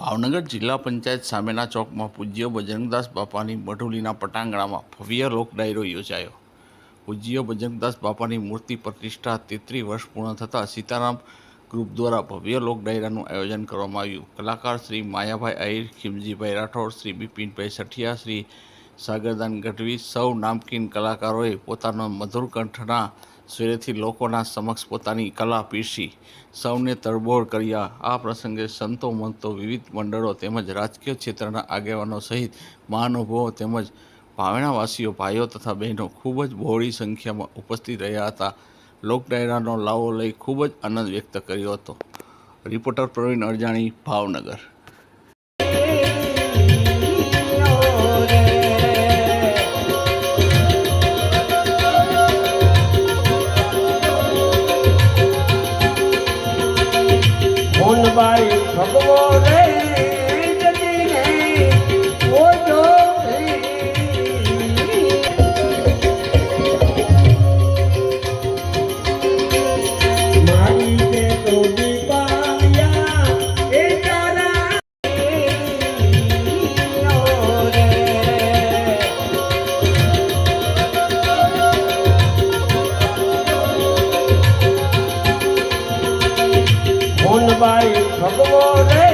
ભાવનગર જિલ્લા પંચાયત સામેના ચોકમાં પૂજ્ય બજરંગદાસ બાપાની મઢુલીના પટાંગણામાં ભવ્ય લોક ડાયરો યોજાયો. પૂજ્ય બજરંગદાસ બાપાની મૂર્તિ પ્રતિષ્ઠા તેત્રી વર્ષ પૂર્ણ થતાં સીતારામ ગ્રુપ દ્વારા ભવ્ય લોક ડાયરાનું આયોજન કરવામાં આવ્યું. કલાકાર શ્રી માયાભાઈ આહિર, ખીમજીભાઈ રાઠોડ, શ્રી બિપિનભાઈ સઠિયા, શ્રી સાગરદાન ગઢવી સૌ નામકીન કલાકારોએ પોતાના મધુર કંઠના સ્વરેથી લોકોના સમક્ષ પોતાની કલા પીરસી, સૌને તરબોળ કર્યા. આ પ્રસંગે સંતો, મંતો, વિવિધ મંડળો તેમજ રાજકીય ક્ષેત્રના આગેવાનો સહિત મહાનુભાવો તેમજ ભાવેણાવાસીઓ, ભાઈઓ તથા બહેનો ખૂબ જ બહોળી સંખ્યામાં ઉપસ્થિત રહ્યા હતા. લોકડાયરાનો લાવો લઈ ખૂબ જ આનંદ વ્યક્ત કર્યો હતો. રિપોર્ટર પ્રવીણ અરજાણી, ભાવનગર. મોનબાઈ ભગવો રે જતીને ઓજો મારી તે તો દીપાયા એ તારા રે મોનબાઈ ભગવો રે